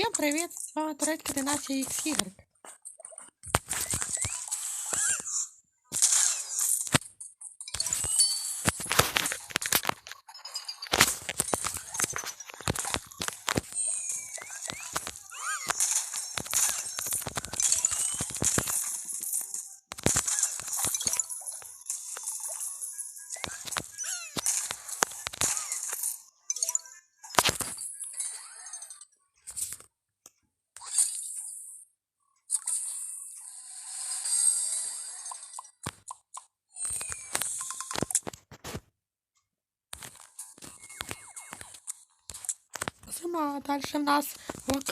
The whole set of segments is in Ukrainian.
Всім привіт! З вами турецька династія X ігор. а далі в нас лок...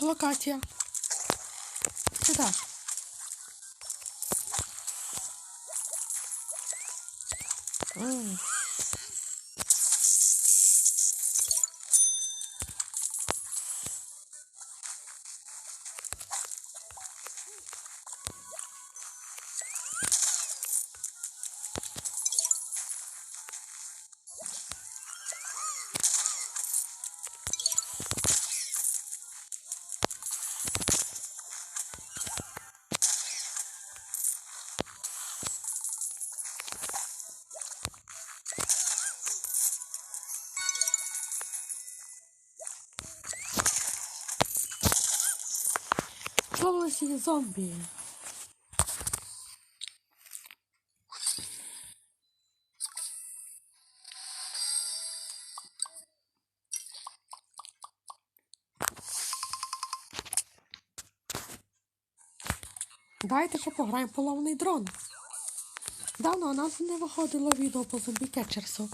локація. Сюди. М. Зловилися зомбі. Давайте ще пограємо половний дрон. Давно у нас не виходило відео по зомбі кетчерсу.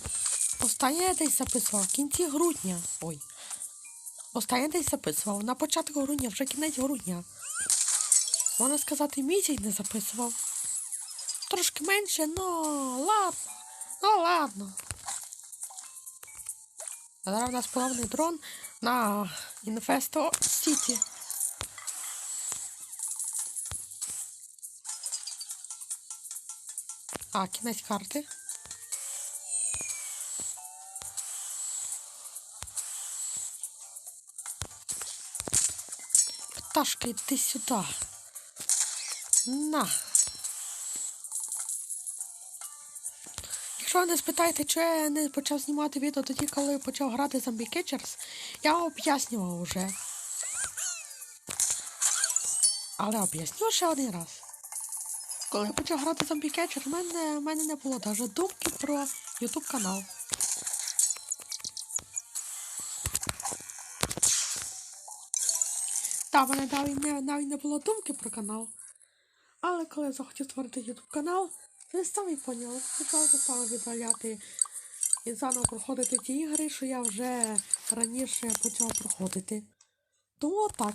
Останнє десь записував в кінці грудня. Ой. Останнє десь записував. На початку грудня, вже кінець грудня. Можна сказати, місяць не записував. Трошки менше, но ладно. Ну ладно. Зараз у нас плавний дрон на Інфесто Сіті. А, кінець карти. Пташка, йди сюди. На. Якщо ви не спитаєте, чого я не почав знімати відео тоді, коли почав грати Zombie Catchers, я об'яснював уже. Але об'ясню ще один раз. Коли я почав грати Zombie Catcher, в мене, в мене не було навіть думки про YouTube канал. Та в мене навіть не, навіть не було думки про канал. Але коли я захотів створити YouTube канал, ви самі поняли, спочатку стали віддаляти і заново проходити ті ігри, що я вже раніше почав проходити. Тому так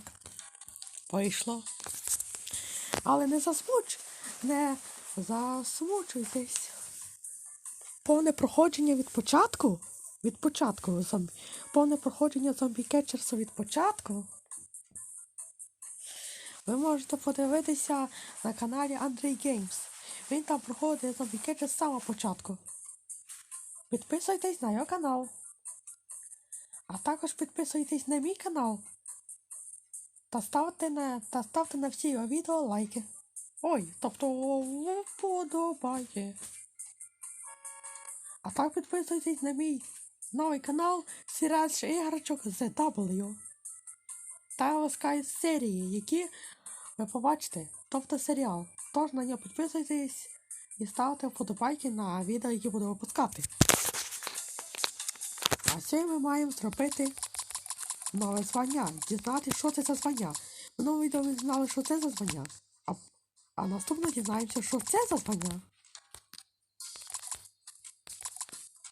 вийшло. Але не засмуч, не засмучуйтесь. Повне проходження від початку. Від початку зомбі. Повне проходження зомбі кетчерсу від початку. Ви можете подивитися на каналі Андрій Геймс. Він там проходить зомбі кетчер з самого початку. Підписуйтесь на його канал. А також підписуйтесь на мій канал. Та ставте на, та ставте на всі його відео лайки. Ой, тобто вподобає. А так підписуйтесь на мій новий канал Сірач іграчок ZW. Та ласкаю серії, які ви побачите, тобто серіал. Тож на нього підписуйтесь і ставте вподобайки на відео, які буду випускати. А сьогодні ми маємо зробити нове звання, дізнати, що це за звання. В новому відео ми знали, що це за звання. А, а наступно дізнаємося, що це за звання.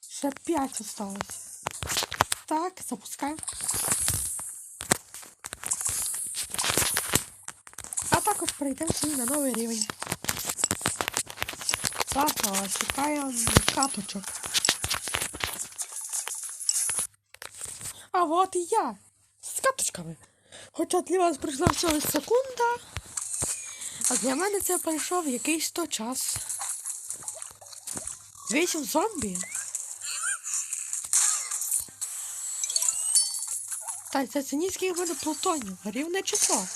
Ще 5 осталось. Так, запускаємо. Також сьогодні на новий рівень. Завтра шукаємо каточок. А от і я з каточками. Хоча для вас прийшла всього секунда, а для мене це пройшов якийсь то час. Вісім зомбі. Та це цинійський в плутонів. Рівне число.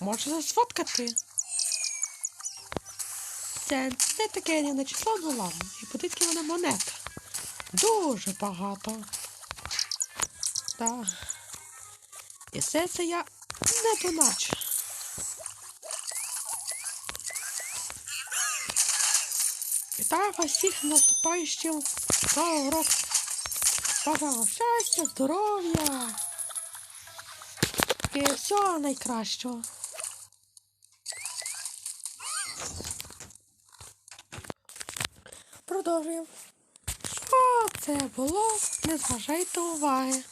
Можете сфоткати. Це не таке рівне число, ну ладно. І подивіться в мене монет. Дуже багато. Так. І все це я не доначу. Вітаю вас всіх наступаючим новим роком. Бажаю щастя, здоров'я і всього найкращого. Продовжуємо. Що це було? Не зважайте уваги.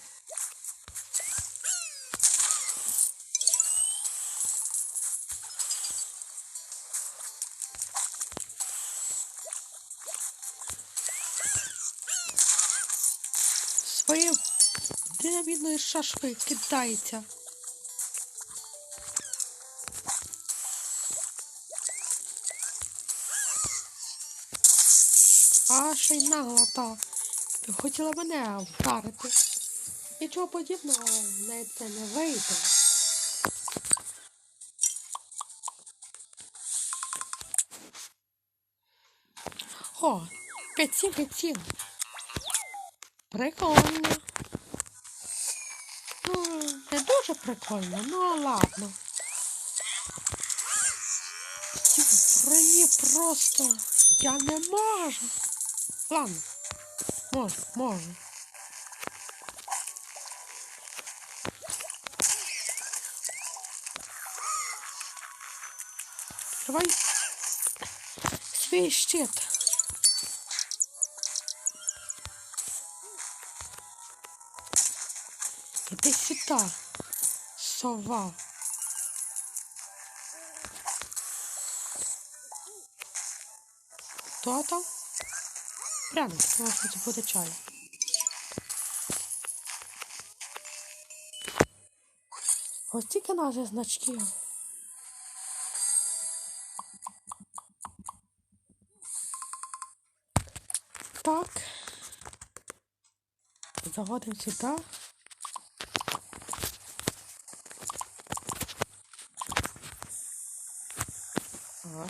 Своєю динамітною шашкою кидається. А ще й нагло та хотіла мене вдарити. Нічого подібного в це не вийде. О, п'ятсім, п'ятсім. Прикольно. Ну, не дуже прикольно, ну ладно. Ці просто я не можу. Ладно. Можу, можу. Давай свій щит. Іди сюди, сова. Хто там? Прямо, тому що це буде чай. Ось тільки наші значки. Так. Заходимо сюди. Ага.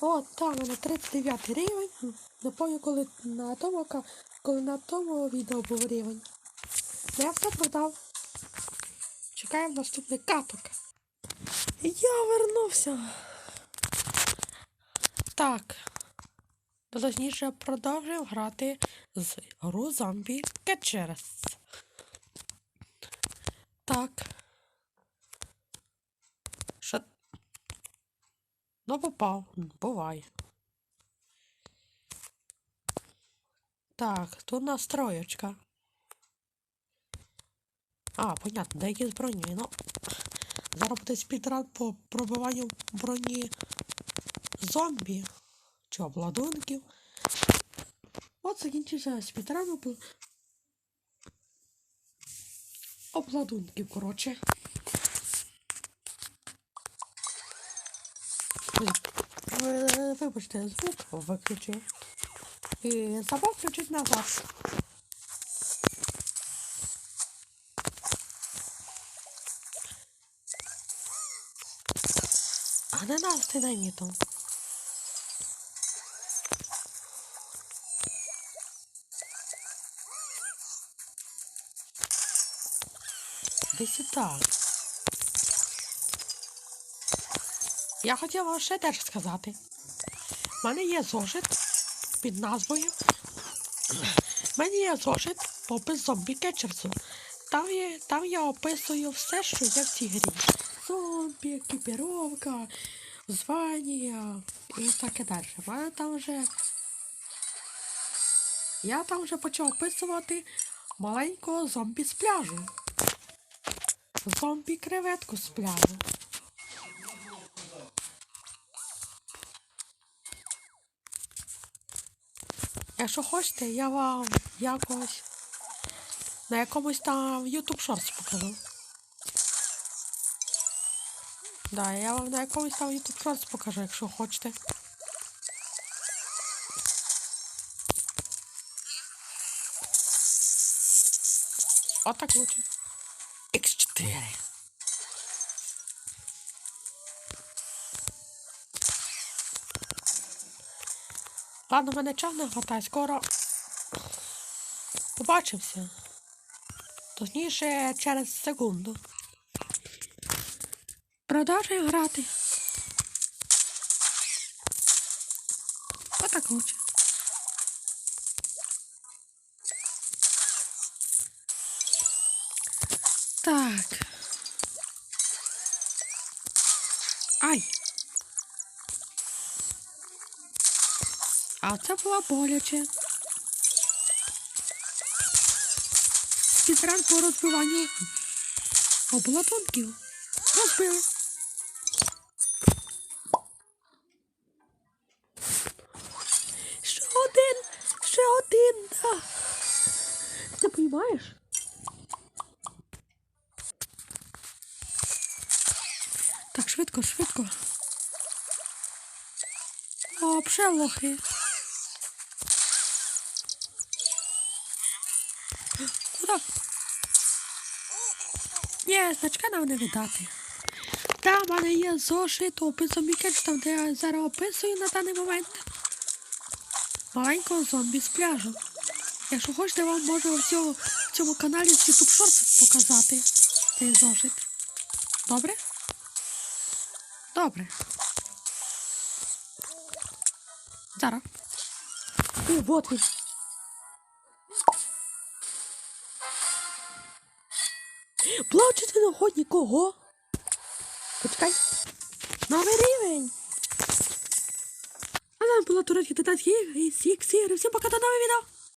О, там мене 39 рівень. Пам'ятаю, коли на тому, коли на тому відео був рівень. Ну, Я все продав. Чекаємо наступний каток. Я вернувся. Так. Точніше, продовжуємо грати з гру зомбі Catchers. Так. Що? Ну, попав. Буває. Так, тут настроєчка. А, понятно, деякі з броні. Ну, зараз буде спідран по пробиванню броні зомбі чи обладунків. От закінчився спідран об... обладунків, коротше. Ви- Вибачте, звук виключив. І забув включити назад. А не нас ти динамітом. Десь і так. Я хотіла ще теж сказати. У мене є зошит під назвою. У мене є зошит опис зомбі кетчерсу. Там, є, там я описую все, що є в цій грі. Зомбі, екіпіровка, звання і таке далі. У мене там вже. Я там вже почав описувати маленького зомбі з пляжу. Зомбі креветку з пляжу. Якщо хочете, я вам якось на якомусь там YouTube Shorts покажу. Да, я вам на якомусь там YouTube Shorts покажу, якщо хочете. Отак лучше. Х4. Ладно, мене час не хватає, скоро побачимося. Точніше, через секунду. Продовжуємо грати. Отак лучше. Так. Ай. А це було боляче. Підран по розбиванню обладунків. Розбили. Ще один, ще один, да. Ти розумієш? Так, швидко, швидко. О, пшелохи. Куда? Ні, значка нам не видати. Там в мене є зошит описом Мікеч, там де я зараз описую на даний момент маленького зомбі з пляжу. Якщо хочете, вам можу в цьому, в цьому каналі з YouTube Shorts показати цей зошит. Добре? Добре. Зараз. І вот він. Плачете на ході кого? Почекай. Новий рівень. А нам була турецька татарські ігри сік, всі. Всім пока до нового відео.